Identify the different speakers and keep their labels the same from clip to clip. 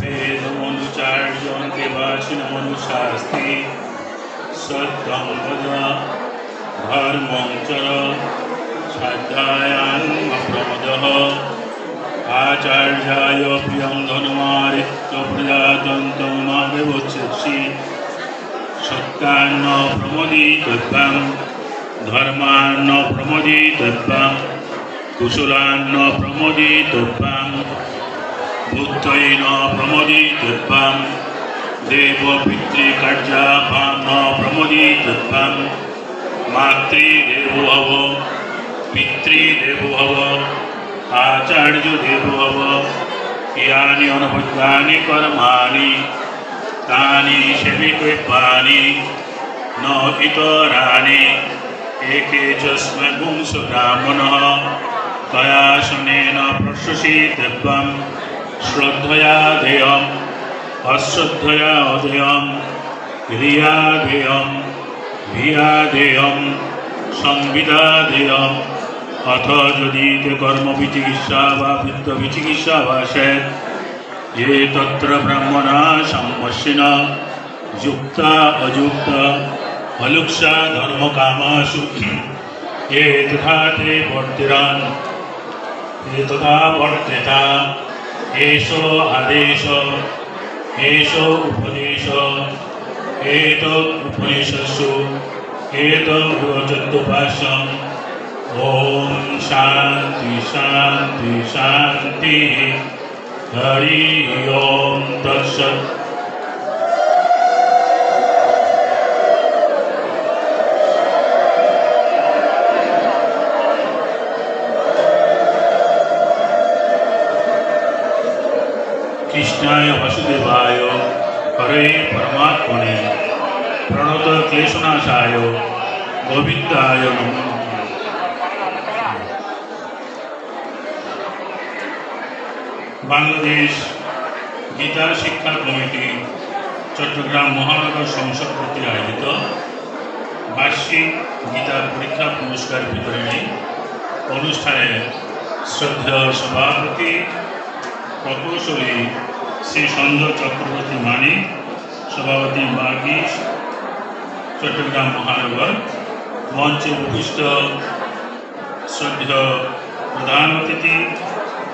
Speaker 1: वेदमनुचार्यन्ते वासिनमनुशास्ति सत्यं वद धर्मं चर श्रद्धायान्मप्रमदः आचार्याय प्रियं धनुमारित्य प्रजातन्तं मामेवोच्यसि सत्यान्न प्रमोदितत्वं धर्मान्न प्रमोदितत्वं कुशलान्न प्रमोदितत्वं মুক্তৈন প্রমোদিতত্বং দেব পিতৃকর্যাভাং ন প্রমোদিতত্বং মাতৃদেব ভব পিতৃদেব ভব আচার্যদেব ভব ইয়ানি অনুভূতানি কর্মাণি তানি সেবিকৃপানি ন ইতরাণি একে চস্মগুংসু ব্রাহ্মণ কয়া শুনেন প্রসুষিতব্যম श्रद्धया ध्येयम् अश्रद्धया अध्येयं क्रियाधेयं भियाधेयं संविदाधेयम् अथ যদি তে কর্মবিচিকিৎসা বা বৃত্তবিচিকিৎসা বা স্যাৎ ये तत्र ब्रह्मणा संवशिन युक्ता अयुक्त अलुक्षा धर्मकामासु ये तथा ते वर्तिरान् ये तथा वर्तेता एषो आदेश एषो उपदेश एतत् उपनिषत्सु एतद्वचत्तुभाष्यम् ॐ शान्ति शान्ति शान्तिः। हरि ओम तत्सत કૃષ્ણાય વસુદેવાય હરે પરમાત્મને પ્રણોત ક્લેશનાશાય ગોવિંદાય નમો বাংলাদেশ গীতা শিক্ষা কমিটি চট্টগ্রাম মহানগর সংসদ কর্তৃক আয়োজিত বার্ষিক গীতা পরীক্ষা পুরস্কার বিতরণী অনুষ্ঠানে শ্রদ্ধেয় সভাপতি প্রকৌশলী শ্রী সঞ্জয় চক্রবর্তী মানিক সভাপতি মার্গি চট্টগ্রাম মহানগর মঞ্চে উপবিষ্ট শ্রদ্ধেয় প্রধান অতিথি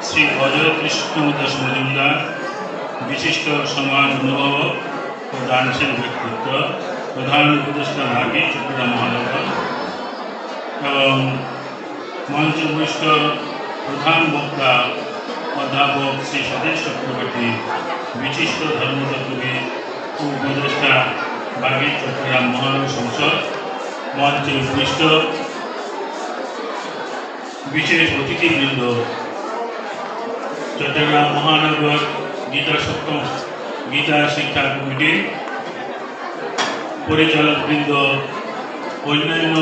Speaker 1: শ্রী অজয় কৃষ্ণ দাস মজুমদার বিশিষ্ট সমাজ অনুভব ও দানশীল ব্যক্তিত্ব প্রধান উপদেষ্টা নাগি চট্টগ্রাম মহানগর এবং মঞ্চ উপবিষ্ট প্রধান বক্তা অধ্যাপক শ্রী স্বদেশ চক্রবর্তী বিশিষ্ট ধর্মতত্ত্ববিদ ও উপদেষ্টা বাগি চট্টগ্রাম মহানগর সংসদ মঞ্চে উপবিষ্ট বিশেষ অতিথিবৃন্দ, চট্টগ্রাম মহানগর গীতা সপ্তম গীতা শিক্ষা কমিটির পরিচালকবৃন্দ, অন্যান্য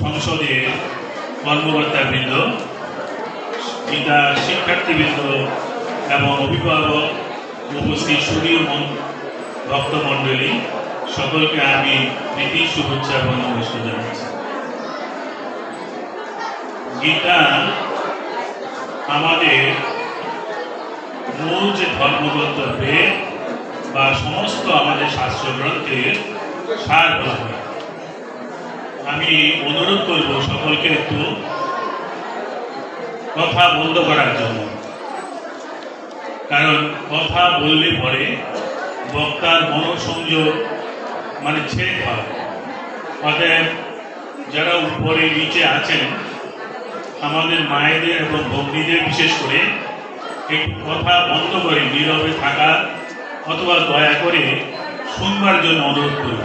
Speaker 1: সংসদের কর্মকর্তাবৃন্দ গীতা শিক্ষার্থীবৃন্দ এবং অভিভাবক উপস্থিত সুদীয় ভক্তমণ্ডলী সকলকে আমি প্রীতি, শুভেচ্ছা এবং নমস্কার জানাচ্ছি। গীতা আমাদের মূল যে ধর্মগ্রন্থ বেদ বা সমস্ত আমাদের শাস্ত্র গ্রন্থের সার বলা হয়। আমি অনুরোধ করব সকলকে একটু কথা বন্ধ করার জন্য। কারণ কথা বললে পরে বক্তার মনোসংযোগ মানে ছেদ হয়। অতএব যারা উপরে নিচে আছেন, আমাদের মায়েদের এবং ভগ্নীদের বিশেষ করে একটু কথা বন্ধ করে নীরবে থাকা অথবা দয়া করে শুনবার জন্য অনুরোধ করব।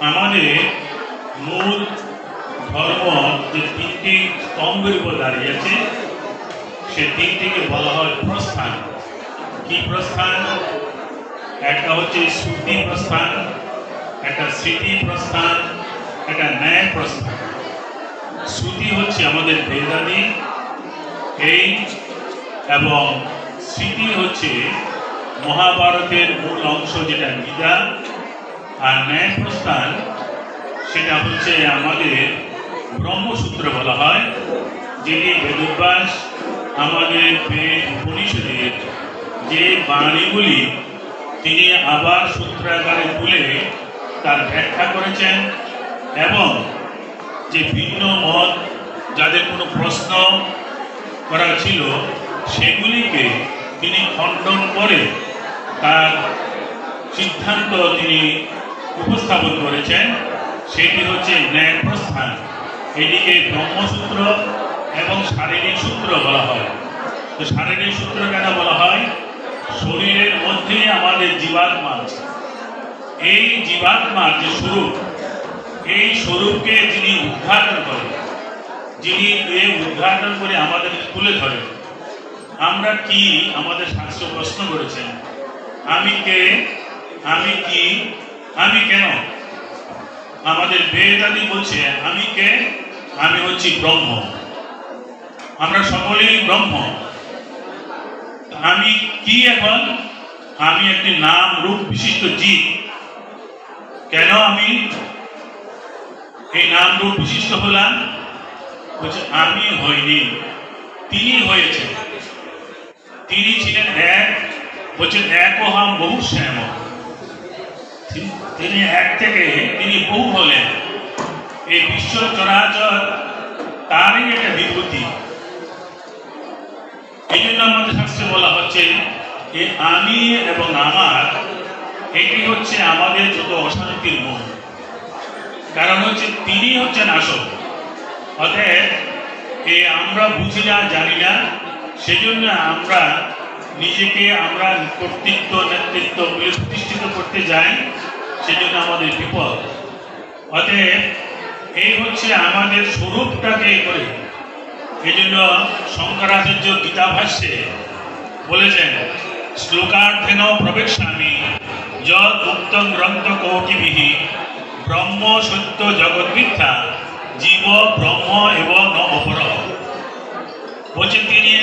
Speaker 1: আমাদের মূল ধর্ম যে তিনটি স্তম্ভের উপর দাঁড়িয়ে আছে, সে তিনটিকে বলা হয় প্রস্থান। কি প্রস্থান? একটা হচ্ছে শ্রুতি প্রস্থান, একটা স্মৃতি প্রস্থান, একটা ন্যায় প্রস্থান। শ্রুতি হচ্ছে আমাদের বেদাদি, এই এবং স্মৃতি হচ্ছে মহাভারতের মূল অংশ যেটা গীতা, আর ন্যায় প্রস্থান সেটা হচ্ছে আমাদের ব্রহ্মসূত্র বলা হয়, যেটি বেদব্যাস আমাদের বেদ উপনিষদের যে বাণীগুলি তিনি আবার সূত্রাকারে তুলে তার ব্যাখ্যা করেছেন এবং যে ভিন্ন মত যাদের কোনো প্রশ্ন করা ছিল, সেগুলিকে তিনি খণ্ডন করে তার সিদ্ধান্ত তিনি উপস্থাপন করেছেন। সেটি হচ্ছে ন্যায় প্রস্থান এটিকে ব্রহ্মসূত্র এবং শারীরিক সূত্র বলা হয়। তো শারীরিক সূত্র কেন বলা হয়? শরীরের মধ্যে আমাদের জীবাত্মা আছে। এই জীবাত্মার যে স্বরূপ, এই স্বরূপকে যিনি উদ্ঘাটন করেন, যিনি এ উদ্ঘাটন করে আমাদের তুলে ধরেন, আমরা কি আমাদের শাস্ত্র প্রশ্ন করেছেন? আমি কে? আমি কি? আমি কেন? আমাদের বেদাদি বলছে, আমি কে? আমি হচ্ছি ব্রহ্ম। আমরা সকলেই ব্রহ্ম। আমি কি এখন? আমি একটি নাম রূপ বিশিষ্ট জীব। কেন আমি এই নাম রূপ বিশিষ্ট হলাম? বলছে, আমি হইনি। তিনি হয়েছে তিনি ছিলেন এক বলছেন এক হাম বহু শ্যাম তিনি এক থেকে তিনি বহু হলেন। এই বিশ্ব চরাচর তারই একটা বিভূতি। এই জন্য আমাদের শাস্ত্রে বলা হচ্ছে যে আমি এবং আমার, এটি হচ্ছে আমাদের যত অশান্তির মূল। কারণ হচ্ছে তিনি হচ্ছেন আসল। অতএব এ আমরা বুঝি না, জানি না, সেজন্য আমরা নিজেকে আমরা কর্তৃত্ব, নেতৃত্ব প্রতিষ্ঠিত করতে যাই, সেজন্য আমাদের বিপদ। অতএব এই হচ্ছে আমাদের স্বরূপটাকে করে। এই জন্য শঙ্করাচার্য গীতা ভাষ্যে বলেছেন, শ্লোকার্থেন প্রবেশামি যদ গ্রন্থ কৌটিবিহি ব্রহ্ম সত্য জগৎ মিথ্যা জীব ব্রহ্ম এবং ন অপর। বলছেন তিনি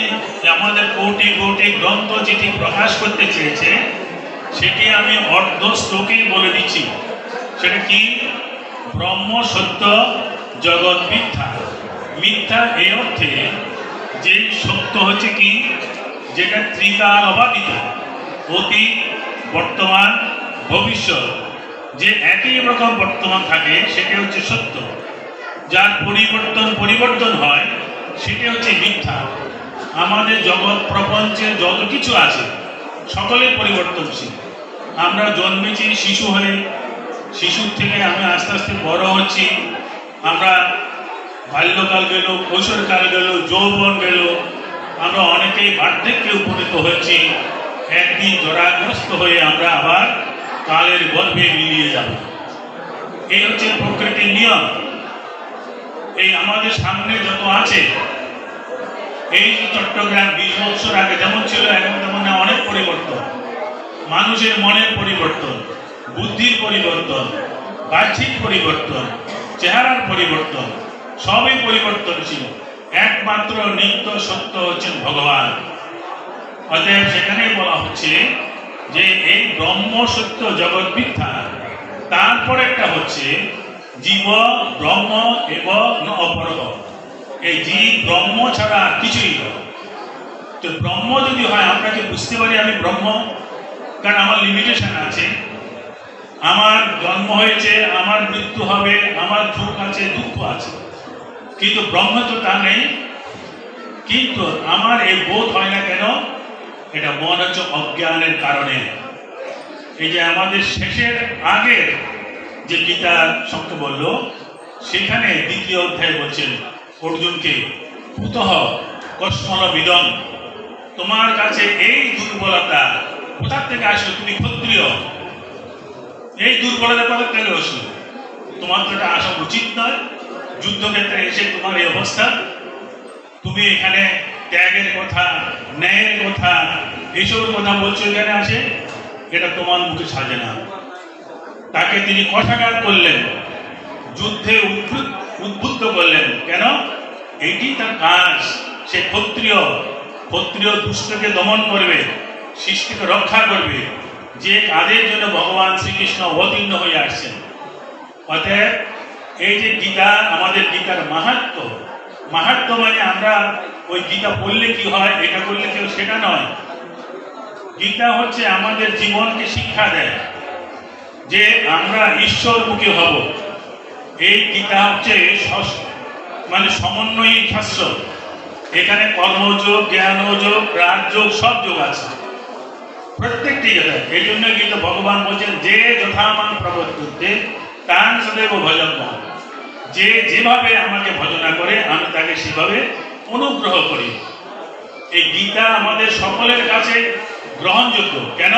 Speaker 1: আমাদের কোটি কোটি গ্রন্থ যেটি প্রকাশ করতে চেয়েছে, সেটি আমি অর্ধ শ্লোকেই বলে দিচ্ছি। সেটা কি? ব্রহ্ম সত্য জগৎ মিথ্যা। মিথ্যা এই অর্থে যে সত্য হচ্ছে কি? যেটা ত্রিকাল অবাদিত অতীত বর্তমান ভবিষ্যৎ। যে একই রকম বর্তমান থাকে সেটা হচ্ছে সত্য। যার পরিবর্তন পরিবর্তন হয় সেটা হচ্ছে মিথ্যা। আমাদের জগৎ, প্রপঞ্চে যত কিছু আছে, সকলে পরিবর্তনশীল। আমরা জন্মেছি শিশু হয়ে শিশুর থেকে আমি আস্তে আস্তে বড় হচ্ছি। আমরা বাল্যকাল গেল কৈশোরকাল গেল, যৌবন গেল। আমরা অনেকেই বার্ধক্যে উপনীত হয়েছি। একদিন জরাগ্রস্ত হয়ে আমরা আবার কালের গর্ভে মিলিয়ে যাব। এই হচ্ছে প্রকৃতির নিয়ম। এই আমাদের সামনে যত আছে, এই চট্টগ্রাম বিশ বছর আগে যেমন ছিল, এখন তেমন অনেক পরিবর্তন। মানুষের মনের পরিবর্তন। বুদ্ধির পরিবর্তন, বাহ্যিক পরিবর্তন, চেহারার পরিবর্তন, সবই পরিবর্তনশীল। একমাত্র নিত্য সত্য হচ্ছেন ভগবান। অতএব সেখানে বলা হচ্ছে যে এই ব্রহ্ম সত্য জগৎ মিথ্যা। তারপর একটা হচ্ছে জীব, ব্রহ্ম, এবং, ন অপরগ এই জীব, ব্রহ্ম ছাড়া আর কিছুই নয়। তো ব্রহ্ম যদি হয়, আমরা আপনাকে বুঝতে পারি আমি ব্রহ্ম? কারণ আমার লিমিটেশন আছে। আমার জন্ম হয়েছে, আমার মৃত্যু হবে, আমার সুখ আছে, দুঃখ আছে। কিন্তু ব্রহ্ম তো তা নেই। কিন্তু আমার এই বোধ হয় না কেন? এটা মন হচ্ছে অজ্ঞানের কারণে। এই যে আমাদের শেষের আগের যে গীতা শক্ত বলল, সেখানে দ্বিতীয় অধ্যায় বলছেন, অর্জুনকে কুতহ কসমল বিদন তোমার কাছে এই দুর্বলতা কোথা থেকে আসলো তুমি ক্ষত্রিয় এই দুর্বলতা কোথা থেকে আসলো তোমার তো এটা আসা উচিত নয়। যুদ্ধক্ষেত্রে এসে তোমার এই অবস্থা। তুমি এখানে ত্যাগের কথা, ন্যায়ের কথা, এইসবের কথা বলছো এখানে আসে। এটা তোমার মুখে সাজে না। তাকে তিনি কষাঘাত করলেন। যুদ্ধে উদ্বুদ্ধ করলেন। কেন? এইটি তার কাজ। সে ক্ষত্রিয়। ক্ষত্রিয় দুষ্টকে দমন করবে, সৃষ্টিকে রক্ষা করবে। যে কাজের জন্য ভগবান শ্রীকৃষ্ণ অবতীর্ণ হয়ে আসছেন। অতএব এই যে গীতা আমাদের গীতার মাহাত্ম মাহাত্ম মানে আমরা ওই গীতা পড়লে কি হয় এটা করলে কি হয়, সেটা নয়। গীতা হচ্ছে আমাদের জীবনকে শিক্ষা দেয় যে আমরা ঈশ্বরমুখী হব। এই গীতা হচ্ছে মানে সমন্বয়ী শাস্ত্র। এখানে কর্মযোগ জ্ঞানযোগ রাজযোগ সব যোগ আছে। প্রত্যেকটি জায়গায় এই জন্য কিন্তু ভগবান বলছেন, যে যথামান প্রবর্ততে, তান সदैव ভজন। যে যেভাবে আমাকে ভজনা করে, আমি তাকে সেভাবে অনুগ্রহ করি। এই গীতা আমাদের সকলের কাছে গ্রহণযোগ্য। কেন?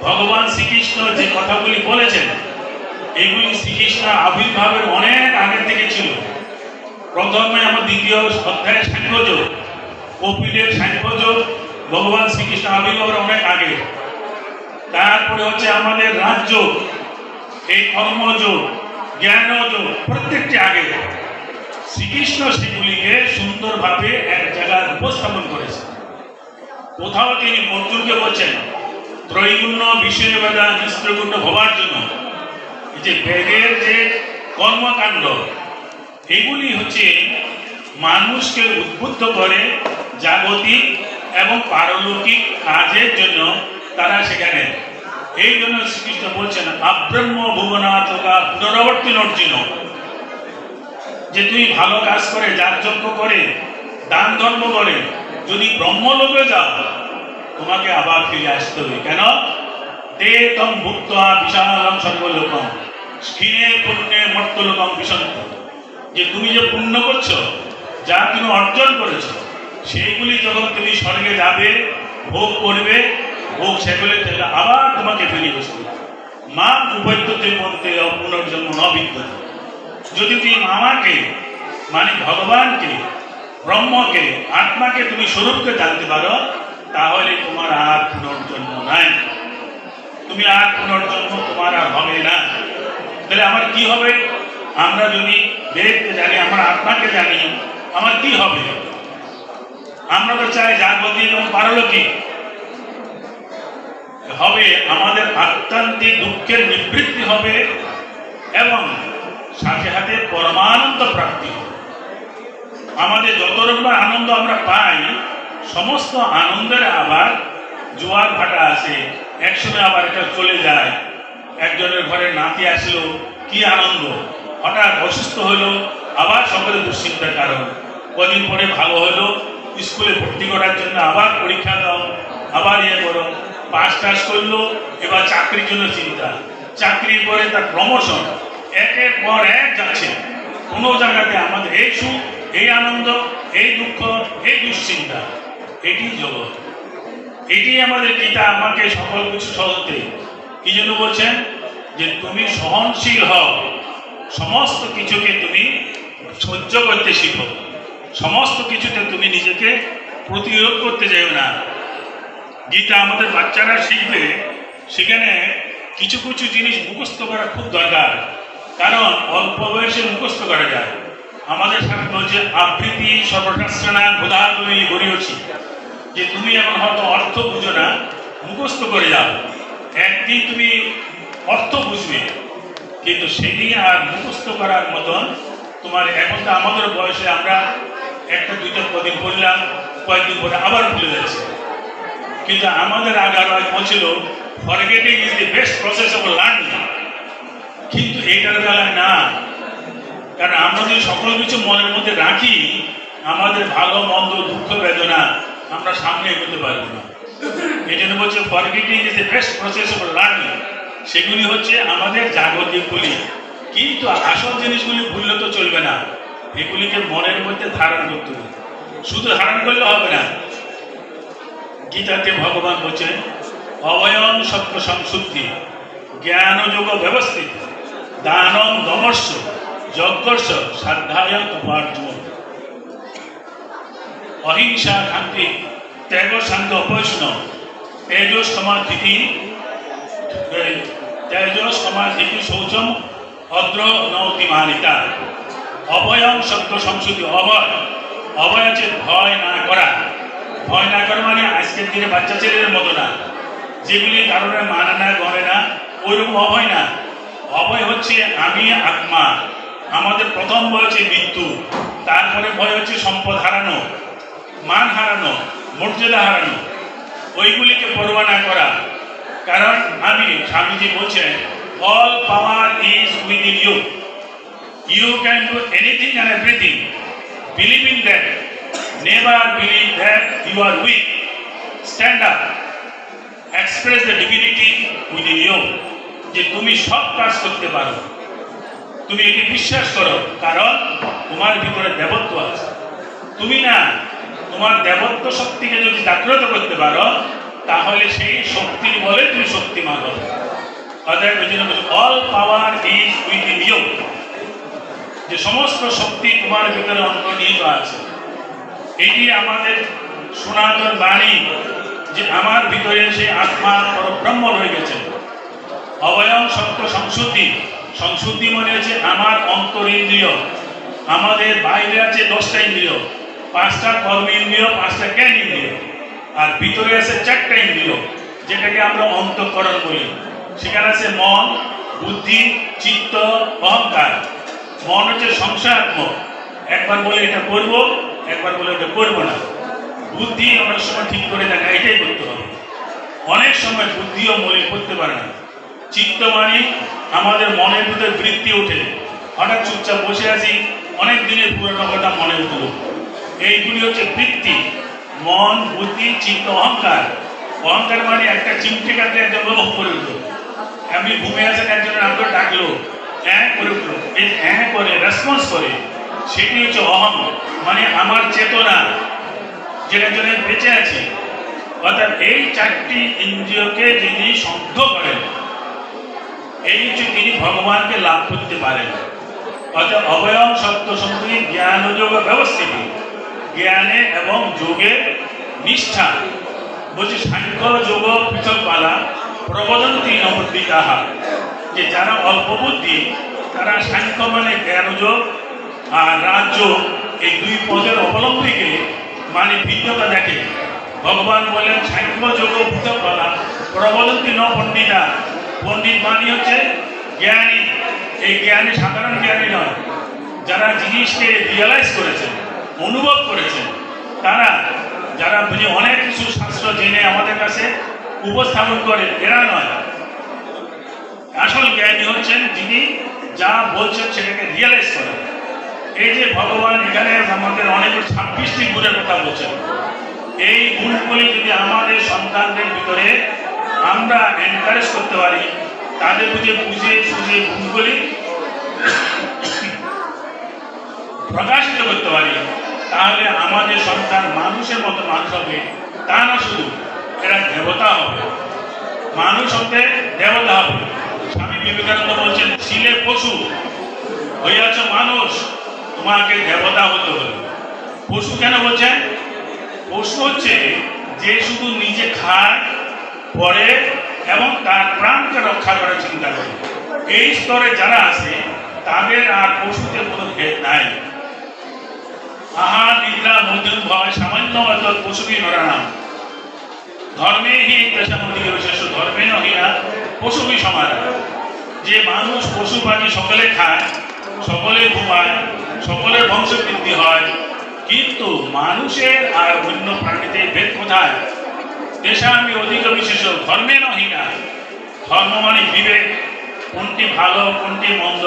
Speaker 1: ভগবান শ্রীকৃষ্ণ যে কথাগুলি বলেছেন, এগুলি শ্রীকৃষ্ণ আবির্ভাবের অনেক আগে থেকে ছিল। প্রথমে আমার দ্বিতীয় অধ্যায়ে সাংখ্যযোগ কপিলের সাংখ্যযোগ ভগবান শ্রীকৃষ্ণ আবির্ভাবের অনেক আগে। তারপরে হচ্ছে আমাদের রাজ্য, এই কর্মযোগ জ্ঞানযোগ প্রত্যেকটি আগে। শ্রীকৃষ্ণ সেগুলিকে সুন্দরভাবে এক জায়গায় উপস্থাপন করেছে। কোথাও তিনি অর্জুনকে বলছেন, ত্রৈগুণ্য বিষয় বেদা নিস্ত্রগুণ্য হবার জন্য। এই যে বেদের যে কর্মকাণ্ড, এগুলি হচ্ছে মানুষকে উদ্বুদ্ধ করে জাগতিক এবং পারলৌকিক কাজের জন্য তারা সেখানে এই জন্য শ্রীকৃষ্ণ বলছেন, আব্রহ্ম ভুবনাথকা পুনরাবর্তী অর্জুন। যে তুই ভালো কাজ করে যাগযজ্ঞ করে, দান ধর্ম করে, যদি ব্রহ্মলোকে যাও, তোমাকে আবার ফিরে আসতে হবে। কেন? তম ভুক্ত বিশালম সর্বলোকম স্কিনে পুণ্যে মর্তলোকম বিশন্ত যে তুমি যে পুণ্য করছ যা তুমি অর্জন করেছ সেইগুলি যখন তুমি স্বর্গে যাবে, ভোগ করবে, ভোগ সেগুলি থেকে আবার তোমাকে ফিরিয়ে বসবে মা উপদ্যতে বলতে পুনর্জন্ম নবিদ্যতে যদি তুমি মামাকে মানে ভগবানকে, ব্রহ্মকে, আত্মাকে তুমি স্বরূপকে জানতে পারো, তাহলে তোমার আর পুনর্জন্ম নাই। তুমি আর পুনর্জন্ম তোমার আর হবে না। তাহলে আমার কি হবে? আমরা যদি বেদকে জানি, আমার আত্মাকে জানি, আমার কি হবে? আমরা তো চাই জাগতিক এবং পারলৌকিক হবে আমাদের আত্মান্তিক দুঃখের নিবৃত্তি হবে এবং সাথে সাথে পরমানন্দ প্রাপ্তি হবে। আমাদের যত রকমের আনন্দ আমরা পাই, সমস্ত আনন্দের আবার জোয়ার ভাটা আসে একসময় আবার এটা চলে যায়। একজনের ঘরে নাতি আসলো, কি আনন্দ? হঠাৎ অসুস্থ হলো, আবার সকলে দুশ্চিন্তার কারণ। কদিন পরে ভালো হলো স্কুলে ভর্তি করার জন্য আবার পরীক্ষা দাও, আবার ইয়ে করো। পাস টাস করল, এবার চাকরির জন্য চিন্তা। চাকরির পরে তার প্রমোশন একের পর এক যাচ্ছে। কোনো জায়গাতে আমাদের এই সুখ, এই আনন্দ, এই দুঃখ, এই দুশ্চিন্তা, এটি জগৎ। এটি আমাদের গীতা আমাকে সকল কিছু সহজতে। কি জন্য বলছেন? যে তুমি সহনশীল হও। সমস্ত কিছুকে তুমি সহ্য করতে শিখো। সমস্ত কিছুতে তুমি নিজেকে প্রতিরোধ করতে যাও না। গীতা আমাদের বাচ্চারা শিখবে, সেখানে কিছু কিছু জিনিস মুখস্থ করা খুব দরকার। কারণ অল্প বয়সে মুখস্থ করা যায়। আমাদের সাথে বলছে আবৃত্তি সর্বশাস্ত্রনা বোধাগুলি গড়িয়েছি যে তুমি এখন হয়তো অর্থ বুঝো না, মুখস্থ করে যাও। একদিন তুমি অর্থ বুঝবে। কিন্তু সেদিন আর মুখস্থ করার মতন তোমার এখন তো আমাদের বয়সে আমরা একটা দুইটা কদিন বললাম কয়েকদিন পরে আবার ভুলে যাচ্ছি। কিন্তু আমাদের আগার বলছিল forgetting is the best process of learning কিন্তু এটার বেলায় না, কারণ আমরা যদি সকল কিছু মনের মধ্যে রাখি, আমাদের ভালো, মন্দ, দুঃখ, বেদনা আমরা সামনে এগোতে পারব না। এই জন্য বলছে forgetting is the best process of learning সেগুলি হচ্ছে আমাদের জাগতিকগুলি কিন্তু আসল জিনিসগুলি ভুললে তো চলবে না। এগুলিকে মনের মধ্যে ধারণ করতে হবে। শুধু ধারণ করলে হবে না, গীতাতে ভগবান বলছেন অবয়ন সত্য সংশুদ্ধি জ্ঞান যোগ ব্যবস্থিত দানম দমর্ষ যজ্ঞর্ষ সাধ্যায় উপার্জন অহিংসা শান্তি ত্যাগ শান্ত অপৈষ্ণ তেজ সমাধি তেজ সমাধি শৌচম, অদ্র নৌতিমানিতা। অভয়ম সত্য সংশুদ্ধি অভয়। অভয় আছে ভয় না করা। ভয় না করা মানে আজকের দিনে বাচ্চা ছেলেদের মতো না। যেগুলি কারণে মানে না, গড়ে না, ওইরকম অভয় না। অভয় হচ্ছে আমি, আত্মা। আমাদের প্রথম বলেছে মৃত্যু। তারপরে ভয় হচ্ছে সম্পদ হারানো, মান হারানো, মর্যাদা হারানো। ওইগুলিকে পরোয়া না করা। কারণ আমি, স্বামীজি বলছেন all power is within you you can do anything and everything believe in that never believe that you are weak stand up express the divinity within you যে তুমি সব কাজ করতে পারো। তুমি এটি বিশ্বাস করো, কারণ তোমার ভিতরে দেবত্ব আছে। তুমি না তোমার দেবত্ব শক্তিকে যদি জাগ্রত করতে পারো, তাহলে সেই শক্তির বলে তুমি শক্তিমান হবে। অতএব all power is within you যে সমস্ত শক্তি তোমার ভিতরে অন্তর্নিহিত আছে। এটি আমাদের সনাতন বাণী যে আমার ভিতরে সে আত্মা পরব্রহ্ম রয়ে গেছে। অবয়ব সত্য সংশুদ্ধি। সংশুদ্ধি মানে হচ্ছে আমার অন্তরিন্দ্রিয়। আমাদের বাইরে আছে দশটা ইন্দ্রিয়। পাঁচটা কর্ম ইন্দ্রিয়, পাঁচটা জ্ঞান ইন্দ্রিয়। আর ভিতরে আছে চারটা ইন্দ্রিয়, যেটাকে আমরা অন্তঃকরণ বলি। সেখানে আছে মন, বুদ্ধি, চিত্ত, অহংকার। মন হচ্ছে সংশয়াত্মক একবার বলে এটা করব, একবার বলে এটা করব না। বুদ্ধি অনেক সময় ঠিক করে দেখা, এটাই করতে হবে। অনেক সময় বুদ্ধিও মনে করতে পারে না। চিত্ত মানে আমাদের মনের ভিতরে বৃত্তি ওঠে। হঠাৎ চুপচাপ বসে আছি, অনেক দিনের পুরোনো কথা মনে উঠল এইগুলি হচ্ছে বৃত্তি। মন, বুদ্ধি, চিত্ত, অহংকার। অহংকার মানে একটা চিমটে কাটলে একজন লোভ করে উঠল। আমি ঘুমে আছেন একজন আমাকে ডাকলো হ্যাঁ করে উঠল। এই হ্যাঁ করে রেসপন্স করে, সেটি হচ্ছে অহং মানে আমার চেতনা যেটা জন্য বেঁচে আছি। অর্থাৎ এই চারটি ইন্দ্রিয়কে যিনি শুদ্ধ করেন, এই হচ্ছে তিনি ভগবানকে লাভ করতে পারেন। অর্থাৎ অবয়ব সত্য সম্পত্তি জ্ঞান যোগ ব্যবস্থিত, জ্ঞানে এবং যোগে নিষ্ঠা, বলছে সাংখ্য যোগ পৃথক পালা প্রবদন্তি নবদ্বিতাহা যে যারা অল্প বুদ্ধি, তারা সাংখ্য মানে জ্ঞানযোগ আর রাজ্য এই দুই পদের অবলম্বীকে মানে ভিন্নতা দেখে। ভগবান বলেন, সাংখ্য যোগ পৃথক পালা প্রবদন্তি ন পণ্ডিতা। পণ্ডিত মানে হচ্ছে জ্ঞানী। এই জ্ঞানী সাধারণ জ্ঞানী নয়। যারা জিনিসকে রিয়েলাইজ করেছেন, অনুভব করেছেন, তারা যারা বুঝে অনেক কিছু শাস্ত্র জেনে আমাদের কাছে উপস্থাপন করেন, এরা নয়। আসল জ্ঞানী হচ্ছেন যিনি যা বলছেন সেটাকে রিয়েলাইজ করেন। এই যে ভগবান, এখানে আমাদের অনেক ছাব্বিশটি গুণের কথা বলছেন। এই গুণগুলি যদি আমাদের সন্তানদের ভিতরে আমরা এনকারেজ করতে পারি, তাদের বুঝে বুঝে সুঝে গুণগুলি প্রকাশিত করতে পারি, তাহলে আমাদের সন্তান মানুষের মতো মানুষ হবে। তা না শুধু, এরা দেবতা হবে। মানুষ হতে দেবতা হবে। বিবেকানন্দ বলছেন ছিলে পশু, হইয়াছ মানুষ, তোমাকে দেবতা হতে হবে। পশু কেন বলছেন পশু হচ্ছে যে শুধু নিজে খায় পরে এবং তার প্রাণকে রক্ষা করার চিন্তা করে। এই স্তরে যারা আছে, তাদের আর পশুতে কোনো ভেদ নাই। আহার, নিদ্রা মধ্যম ভয়, সামান্য অত পশুবি নরানাম ধর্মে হি দেশামন্দিকে বিশেষ ধর্মে নহিয়া পশুবি সমান। যে মানুষ পশু পাখি সকলে খায়, সকলে ঘুমায় সকলের বংশবৃদ্ধি হয়, কিন্তু মানুষের আর অন্য প্রাণীতে ভেদ কোথায়? দেশা আমি অধিক বিশেষ ধর্মে নহিনা ধর্ম মানে বিবেক। কোনটি ভালো, কোনটি মন্দ?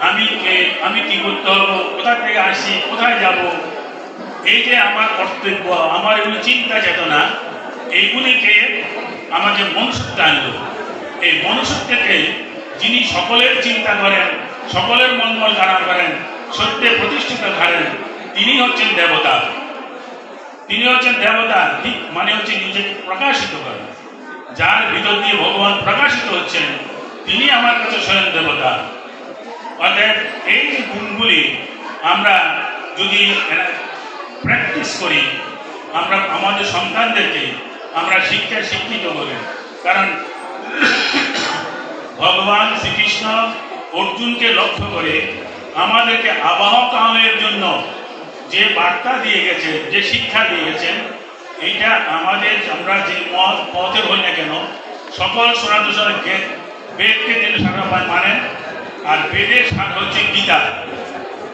Speaker 1: আমি কে? আমি কি করতে হবে? কোথা থেকে আসি? কোথায় যাব? এই যে আমার কর্তব্য, আমার এগুলি চিন্তা চেতনা, এইগুলিকে আমাকে মনুষ্যত্ব আনলো। এই মনুষ্যত্বকে যিনি সকলের চিন্তা করেন সকলের মঙ্গল ধারণ করেন, সত্যে প্রতিষ্ঠিত করেন তিনি হচ্ছেন দেবতা। তিনি হচ্ছেন দেবতা মানে হচ্ছে নিজেকে প্রকাশিত করেন। যার ভিতর দিয়ে ভগবান প্রকাশিত হচ্ছেন, তিনি আমার কাছে স্বয়ং দেবতা। অতএব এই যে গুণগুলি আমরা যদি প্র্যাকটিস করি, আমরা আমাদের সন্তানদেরকে আমরা শিক্ষায় শিক্ষিত করি। কারণ ভগবান শ্রীকৃষ্ণ অর্জুনকে লক্ষ্য করে আমাদেরকে আবাহক আমের জন্য যে বার্তা দিয়ে গেছে যে শিক্ষা দিয়ে গেছেন, এইটা আমাদের, আমরা যে মত পথের হই না কেন, সকল সনাতন বেদকে তিনি সারা মানেন আর বেদের সার হচ্ছে গীতা।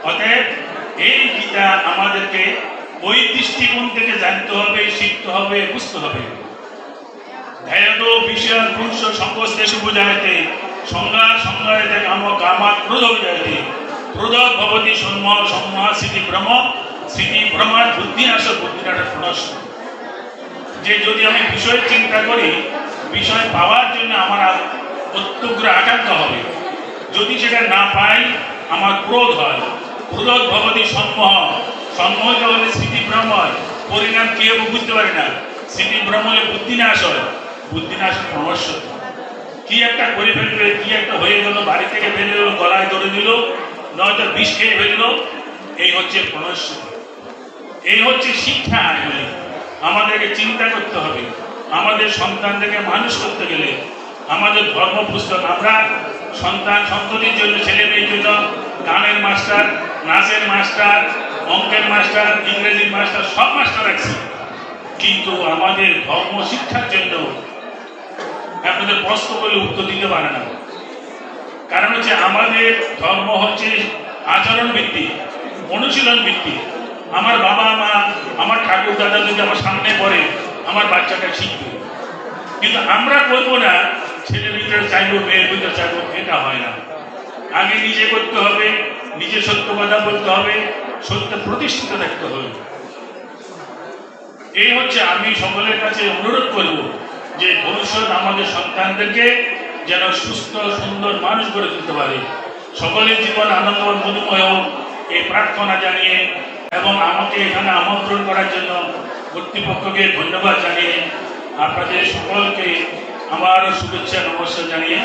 Speaker 1: অতএব এই গীতা আমাদেরকে ওই দৃষ্টিকোণ থেকে জানতে হবে, শিখতে হবে, বুঝতে হবে। ধ্যায়ত বিষয় পুরুষ সংকোচেষু বুঝাইতে সংজ্ঞা সংজ্ঞায়তে কাম কামাত ক্রোধ বুঝাইতে ক্রোধ ভবতি সন্ম সম্ম স্মৃতি ভ্রম, স্মৃতি ভ্রমার বুদ্ধি আসে বুদ্ধিটা প্রণস্ত যে যদি আমি বিষয় চিন্তা করি, বিষয় পাওয়ার জন্য আমার অত্যগ্র আকাঙ্ক্ষা হবে। যদি সেটা না পাই, আমার ক্রোধ হয়। ক্রোধ ভবতি সম্মোহ সম্মোহকে হলে স্মৃতিভ্রম হয়, পরিণাম কেউ বুঝতে পারে না। স্মৃতিভ্রম হলে বুদ্ধিনাশ হয়। বুদ্ধিনাশ সমস্য কি একটা কি একটা হয়ে বাড়ি থেকে গলায় ধরে নয়তো এই হচ্ছে এই হচ্ছে শিক্ষা আমাদেরকে চিন্তা করতে হবে। আমাদের সন্তানদেরকে মানুষ করতে গেলে আমাদের ধর্ম পুস্তক। আমরা সন্তান সন্ততির জন্য ছেলে মেয়ের জন্য গানের মাস্টার, নাচের মাস্টার, অঙ্কের মাস্টার, ইংরেজির মাস্টার, সব মাস্টার রাখছি। কিন্তু আমাদের ধর্ম শিক্ষার জন্য আপনাদের প্রশ্ন করলে উত্তর দিতে পারে না। কারণ হচ্ছে আমাদের ধর্ম হচ্ছে আচরণ ভিত্তিক অনুশীলন ভিত্তিক আমার বাবা, মা, আমার ঠাকুর, দাদা যদি আমার সামনে পড়ে, আমার বাচ্চাটা শিখবে। কিন্তু আমরা করব না, ছেলে ভিতরে চাইব, মেয়ের ভিতরে চাইব, এটা হয় না। আগে নিজে করতে হবে, নিজে সত্য কথা বলতে হবে, সত্য প্রতিষ্ঠিত থাকতে হবে। এই হচ্ছে আমি সকলের কাছে অনুরোধ করব। যে আমাদের সন্তানদেরকে যেন সুস্থ, সুন্দর মানুষ গড়ে তুলতে পারে। সকলের জীবন আনন্দময় মধুময় এই প্রার্থনা জানিয়ে এবং আমাকে এখানে আমন্ত্রণ করার জন্য কর্তৃপক্ষকে ধন্যবাদ জানিয়ে আপনাদের সকলকে আমার শুভেচ্ছা নমস্কার জানিয়ে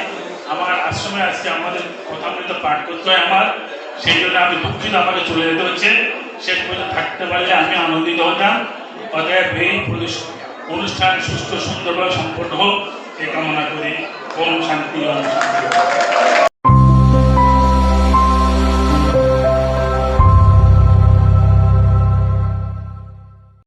Speaker 1: আমার আশ্রমে আজকে আমাদের কথামৃত পাঠ করতে হয় আমার। সেই জন্য আমি দুঃখিত আমাকে চলে যেতে হচ্ছে। শেষ পর্যন্ত থাকতে পারলে আমি আনন্দিত হতাম। অতএব এই প্রতিস- অনুষ্ঠান সুস্থ সুন্দরভাবে সম্পন্ন হোক এ কামনা করি। ওম শান্তি ওম শান্তি।